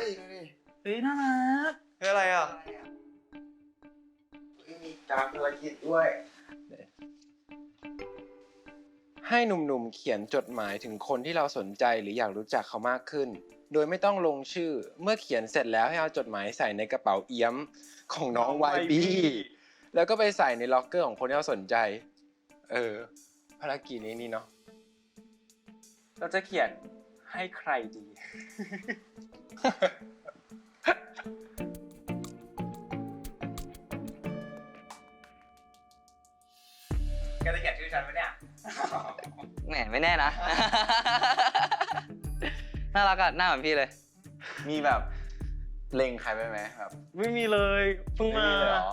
ฮ้ยดูดิเฮ้ยน่ารักเฮ้ยอะไรอะเฮ้ยมีการภารกิจด้วย ให้หนุ่มๆเขียนจดหมายถึงคนที่เราสนใจหรืออยากรู้จักเขามากขึ้น โดยไม่ต้องลงชื่อ เมื่อเขียนเสร็จแล้วให้เอาจดหมายใส่ในกระเป๋าเอี้ยมของน้องวายบีแล้วก็ไปใส่ในล็อกเกอร์ของคนที่เราสนใจ เออภารกิจนี้นี่เนาะเราจะเขียน ให้ใครดี แกจะเขียนชื่อฉันไหมเนี่ย แหมไม่แน่นะ น่ารักอะหน้าเหมือนพี่เลย มีแบบเล็งใครไปไหมแบบไม่มีเลยเพิ่งไม่มา มีเลยเหรอ